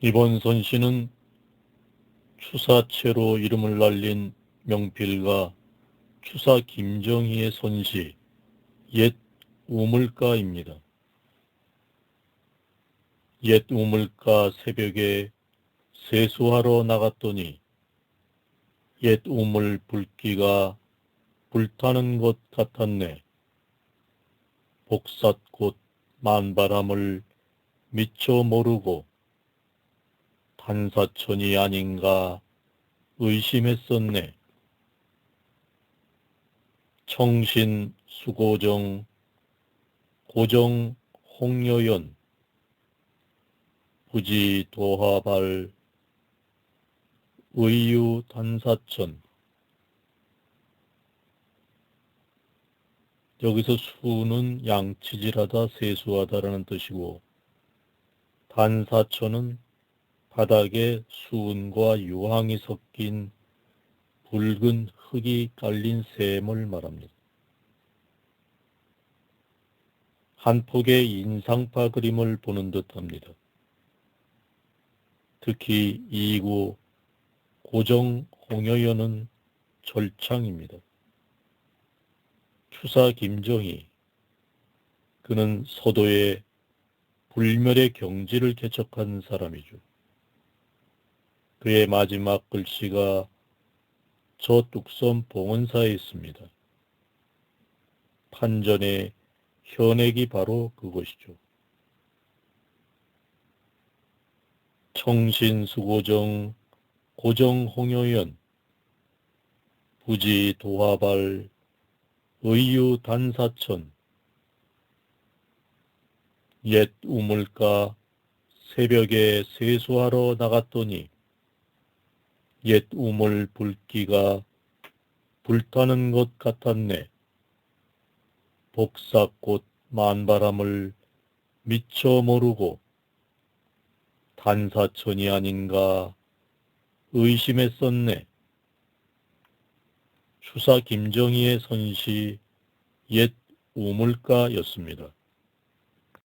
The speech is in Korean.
이번 선시는 추사체로 이름을 날린 명필가 추사 김정희의 선시 옛 우물가입니다. 옛 우물가 새벽에 세수하러 나갔더니 옛 우물 불기가 불타는 것 같았네. 복삿꽃 만바람을 미처 모르고 단사천이 아닌가 의심했었네. 청신 수고정 고정 홍여연 부지 도하발 의유 단사천 여기서 수는 양치질하다 세수하다라는 뜻이고 단사천은 바닥에 수은과 유황이 섞인 붉은 흙이 깔린 샘을 말합니다. 한 폭의 인상파 그림을 보는 듯합니다. 특히 이구 고정 홍여연은 절창입니다. 추사 김정희 그는 서도의 불멸의 경지를 개척한 사람이죠. 그의 마지막 글씨가 저 뚝섬 봉원사에 있습니다. 판전의 현액이 바로 그것이죠. 청신수고정 고정홍여연 부지 도화발 의유 단사천 옛 우물가 새벽에 세수하러 나갔더니 옛 우물 불기가 불타는 것 같았네. 복사꽃 만바람을 미처 모르고 단사천이 아닌가 의심했었네. 추사 김정희의 선시 옛 우물가였습니다.